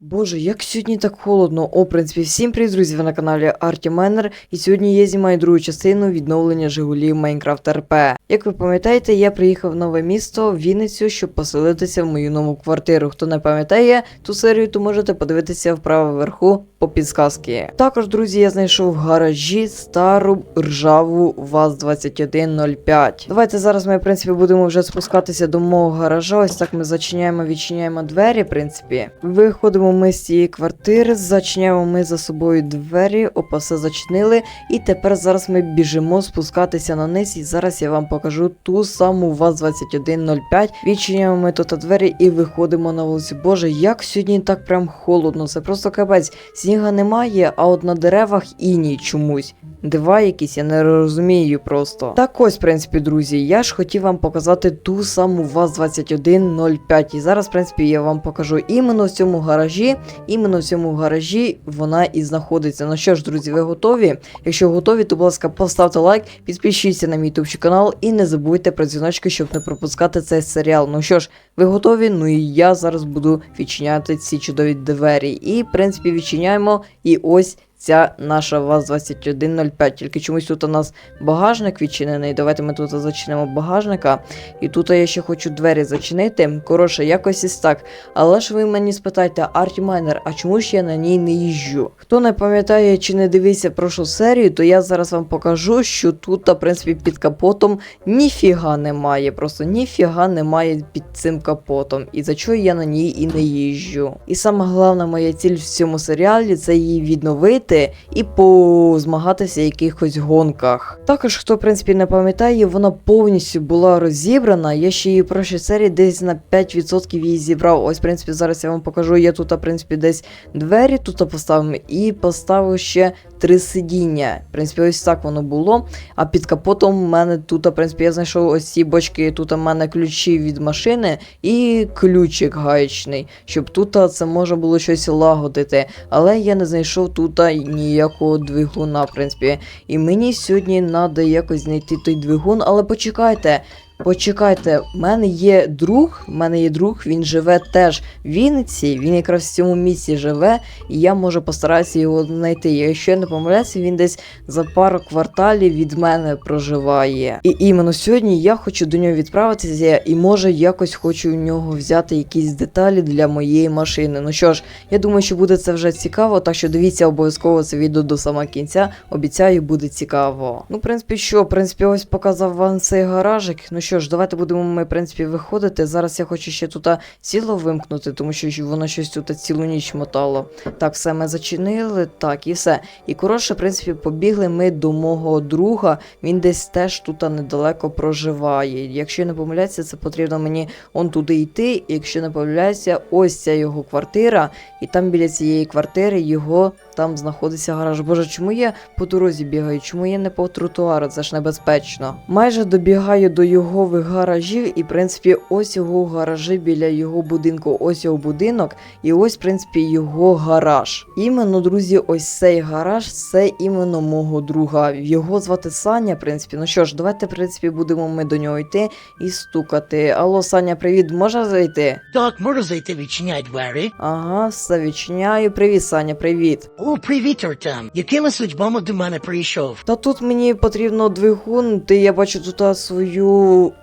Боже, як сьогодні так холодно. О, принципі, всім привіт, друзі, ви на каналі Арті Менер. І сьогодні я знімаю другу частину відновлення Жигулів Майнкрафт РП. Як ви пам'ятаєте, я приїхав в нове місто в Вінницю, щоб поселитися в мою нову квартиру. Хто не пам'ятає ту серію, то можете подивитися вправо вверху по підсказки. Також, друзі, я знайшов в гаражі стару ржаву ВАЗ-2105. Давайте зараз ми, в принципі, будемо вже спускатися до мого гаража. Ось так ми зачиняємо, відчиняємо двері, в принципі. Виходимо ми з цієї квартири, зачиняємо ми за собою двері, опа, все зачинили. І тепер зараз ми біжимо спускатися на низ. І зараз я вам покажу ту саму ВАЗ-2105. Відчиняємо ми тут двері і виходимо на вулицю. Боже, як сьогодні так прям холодно. Це просто капець. Сніга немає, а от на деревах і ні чомусь. Дива якісь, я не розумію просто. Так ось, в принципі, друзі, я ж хотів вам показати ту саму ВАЗ-2105. І зараз, в принципі, я вам покажу іменно в цьому гаражі. Іменно в цьому гаражі вона і знаходиться. Ну що ж, друзі, ви готові? Якщо готові, то, будь ласка, поставте лайк, підпишіться на мій YouTube канал і не забудьте про дзвіночки, щоб не пропускати цей серіал. Ну що ж, ви готові? Ну і я зараз буду відчиняти ці чудові двері. І, в принципі, відчиняємо. І ось ця наша ВАЗ-2105. Тільки чомусь тут у нас багажник відчинений. Давайте ми тут зачинимо багажника. І тут я ще хочу двері зачинити. Коротше, якось із так. Але ж ви мені спитайте, Арті Майнер, а чому ж я на ній не їжджу? Хто не пам'ятає чи не дивився прошу серію, то я зараз вам покажу, що тут, в принципі, під капотом ніфіга немає. Просто ніфіга немає під цим капотом. І за чого я на ній і не їжджу. І саме головна моя ціль в цьому серіалі це її відновити і позмагатися в якихось гонках. Також, хто в принципі не пам'ятає, вона повністю була розібрана. Я ще її в прошлій серії десь на 5% її зібрав. Ось, в принципі, зараз я вам покажу. Я тут, в принципі, десь двері тут поставимо і поставив ще три сидіння. В принципі, ось так воно було. А під капотом в мене тут, в принципі, я знайшов ось ці бочки. Тут у мене ключі від машини і ключик гаєчний, щоб тут це можна було щось лагодити. Але я не знайшов тут ніякого двигуна, в принципі. І мені сьогодні треба якось знайти той двигун, але почекайте. Почекайте, в мене є друг, в мене є друг, він живе теж в Вінниці, він якраз в цьому місці живе, і я можу постаратися його знайти. Якщо я не помиляюся, він десь за пару кварталів від мене проживає. І іменно сьогодні я хочу до нього відправитися, і може якось хочу у нього взяти якісь деталі для моєї машини. Ну що ж, я думаю, що буде це вже цікаво, так що дивіться обов'язково це відео до самого кінця. Обіцяю, буде цікаво. Ну, в принципі, що, в принципі, ось показав вам цей гаражик. Ну що ж, давайте будемо ми, в принципі, виходити. Зараз я хочу ще тут сіло вимкнути, тому що воно щось тут цілу ніч мотало. Так, все ми зачинили, так, і все. І коротше, в принципі, побігли ми до мого друга. Він десь теж тут недалеко проживає. Якщо не помиляюся, це потрібно мені он туди йти. Якщо не помиляюся, ось ця його квартира, і там біля цієї квартири його там знаходиться гараж. Боже, чому я по дорозі бігаю? Чому я не по тротуару? Це ж небезпечно. Майже добігаю до його гаражів, і в принципі, ось його гаражі біля його будинку. Ось його будинок, і ось, в принципі, його гараж. Іменно, друзі, ось цей гараж це іменно мого друга. Його звати Саня, в принципі. Ну що ж, давайте, в принципі, будемо ми до нього йти і стукати. Алло, Саня, привіт, можна зайти? Так, можу зайти відчиняй двері. Ага, все відчиняю. Привіт, Саня, привіт. О, привіт, Артем. Якими судьбами до мене прийшов? Та тут мені потрібно двигун, ти я бачу тут а,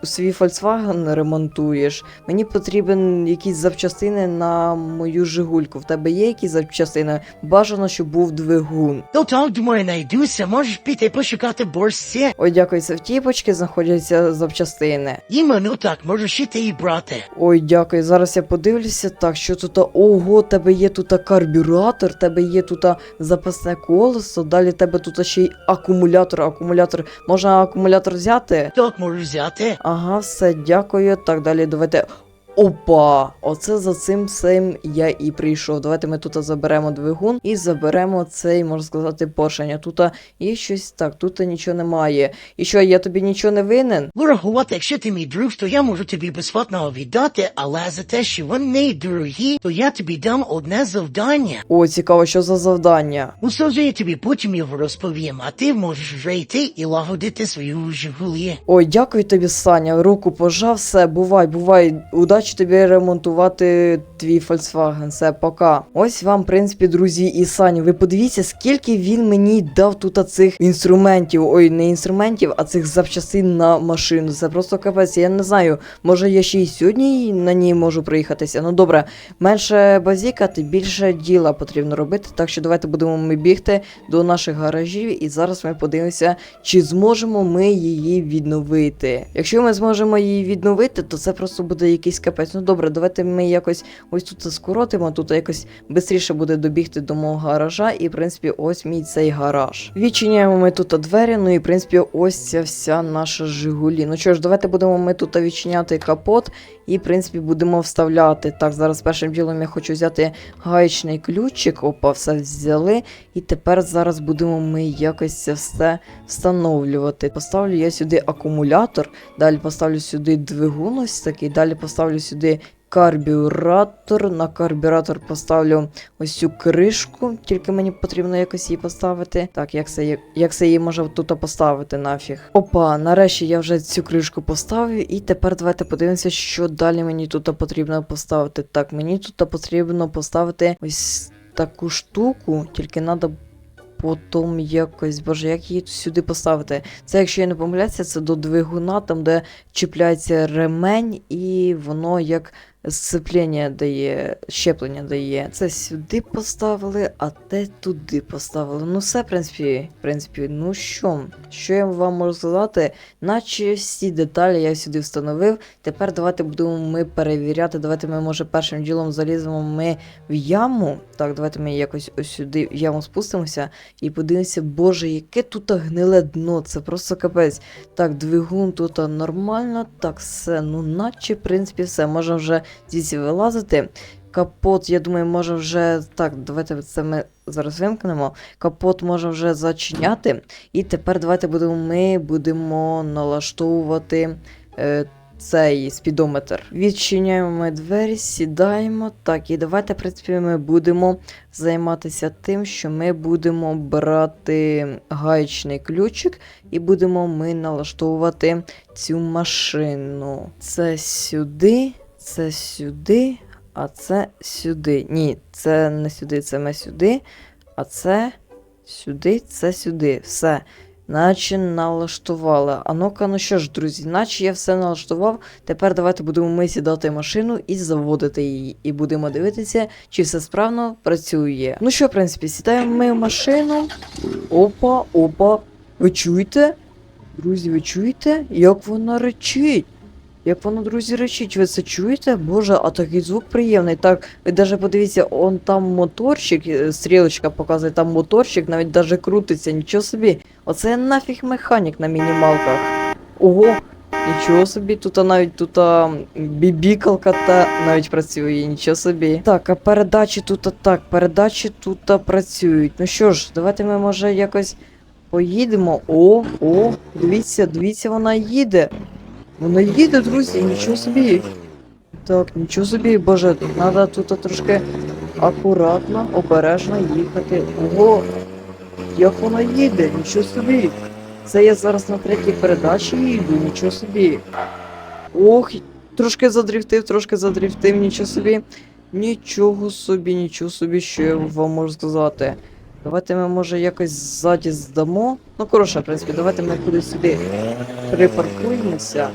свій Volkswagen ремонтуєш. Мені потрібен якісь запчастини на мою Жигульку. В тебе є якісь запчастини? Бажано, щоб був двигун. То так, думаю, знайдуся, можеш піти пошукати борщі. Ой, дякую, це в тіпочки знаходяться запчастини. Іменно так, можеш іти і брати. Ой, дякую. Зараз я подивлюся. Так, що тут? Ого, тебе є тут карбюратор, тебе є тут запасне колесо, далі тебе тут ще й акумулятор. Акумулятор. Можна акумулятор взяти? Так, можеш взяти. Ага, все, дякую. Так, далі давайте. Опа! Оце за цим всім я і прийшов. Давайте ми тут заберемо двигун і заберемо цей, можна сказати, поршень. А Тут є щось так, тут нічого немає. І що, я тобі нічого не винен? Врахувати, якщо ти мій друг, то я можу тобі безплатно віддати, але за те, що вони дорогі, то я тобі дам одне завдання. О, цікаво, що за завдання. Ну, це вже я тобі потім його розповім, а ти можеш вже йти і лагодити свою жигулі. Ой, дякую тобі, Саня. Руку пожав, все, бувай, бувай, удачі удачі тобі ремонтувати твій Volkswagen. Все, пока. Ось вам, в принципі, друзі, і Саня. Ви подивіться, скільки він мені дав тут цих інструментів. Ой, не інструментів, а цих запчастин на машину. Це просто капець. Я не знаю. Може я ще й сьогодні на ній можу проїхатися. Ну добре, менше базікати, більше діла потрібно робити. Так що давайте будемо ми бігти до наших гаражів, і зараз ми подивимося, чи зможемо ми її відновити. Якщо ми зможемо її відновити, то це просто буде якийсь капець. Ну добре, давайте ми якось ось тут скоротимо, тут якось швидше буде добігти до мого гаража, і в принципі ось мій цей гараж. Відчиняємо ми тут двері, ну і в принципі ось ця вся наша Жигулі. Ну що ж, давайте будемо ми тут відчиняти капот. І, в принципі, будемо вставляти. Так, зараз першим ділом я хочу взяти гаєчний ключик. Опа, все взяли. І тепер зараз будемо ми якось це все встановлювати. Поставлю я сюди акумулятор, далі поставлю сюди двигун ось такий, далі поставлю сюди. Карбюратор. На карбюратор поставлю ось цю кришку, тільки мені потрібно якось її поставити. Так, як це, як це її може тут поставити нафіг. Опа, нарешті я вже цю кришку поставив, і тепер давайте подивимося, що далі мені тут потрібно поставити. Так, мені тут потрібно поставити ось таку штуку, тільки треба потім якось, боже, як її сюди поставити? Це, якщо я не помиляюся, це до двигуна, там де чіпляється ремень, і воно як сцеплення дає, щеплення дає. Це сюди поставили, а те туди поставили. Ну, все, в принципі, в принципі, ну що, що я вам можу сказати? Наче всі деталі я сюди встановив. Тепер давайте будемо ми перевіряти. Давайте ми, може, першим ділом заліземо ми в яму. Так, давайте ми якось ось сюди в яму спустимося і подивимося, боже, яке тут гниле дно. Це просто капець. Так, двигун тут нормально, так, все, ну наче, в принципі, все. Можна вже звідси вилазити. Капот, я думаю, може вже. Так, давайте це ми зараз вимкнемо. Капот може вже зачиняти. І тепер давайте будемо ми будемо налаштовувати е, цей спідометр. Відчиняємо ми двері, сідаємо. Так, і давайте, в принципі, ми будемо займатися тим, що ми будемо брати гаєчний ключик і будемо ми налаштовувати цю машину. Це сюди, це сюди, а це сюди. Ні, це не сюди, це ми сюди, а це сюди, це сюди. Все. Наче налаштували. А ну-ка, ну що ж, друзі, наче я все налаштував. Тепер давайте будемо ми сідати машину і заводити її. І будемо дивитися, чи все справно працює. Ну що, в принципі, сідаємо ми в машину. Опа, опа. Ви чуєте? Друзі, ви чуєте? Як вона речить? Як воно, друзі, речить, ви це чуєте? Боже, а такий звук приємний. Так, ви даже подивіться, он там моторчик, е, стрілочка показує, там моторчик, навіть даже крутиться, нічого собі. Оце нафіг механік на мінімалках. Ого, нічого собі, тут навіть тут бібікалка та навіть працює, нічого собі. Так, а передачі тут так, передачі тут працюють. Ну що ж, давайте ми може якось поїдемо. О, о, дивіться, дивіться, вона їде. Вона їде, друзі, нічого собі. Так, нічого собі, боже, треба тут трошки акуратно, обережно їхати. Ого, як вона їде, нічого собі. Це я зараз на третій передачі їду, нічого собі. Ох, трошки задрифтив, трошки задрифтив, нічого собі. Нічого собі, нічого собі, що я вам можу сказати. Давайте ми, може, якось ззаді здамо. Ну, коротше, в принципі, давайте ми кудись сюди припаркуємося.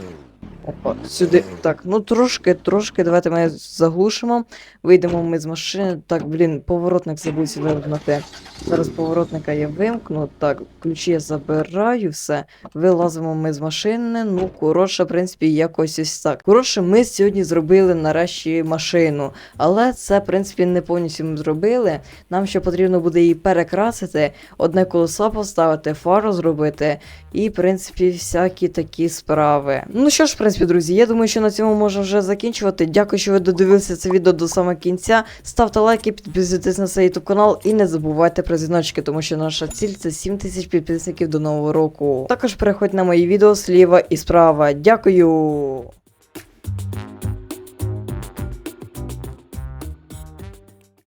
Опа, сюди. Так, ну трошки, трошки. Давайте ми заглушимо. Вийдемо ми з машини. Так, блін, поворотник забувся вимкнути. Зараз поворотника я вимкну. Так, ключі я забираю, все. Вилазимо ми з машини. Ну, коротше, в принципі, якось ось так. Коротше, ми сьогодні зробили нарешті машину. Але це, в принципі, не повністю ми зробили. Нам ще потрібно буде її перекрасити, одне колесо поставити, фару зробити. І, в принципі, всякі такі справи. Ну що ж, в принципі, друзі, я думаю, що на цьому можна вже закінчувати. Дякую, що ви додивилися це відео до самого кінця. Ставте лайки, підписуйтесь на цей YouTube канал і не забувайте про дзвіночки, тому що наша ціль це 7 тисяч підписників до нового року. Також переходьте на мої відео зліва і справа. Дякую!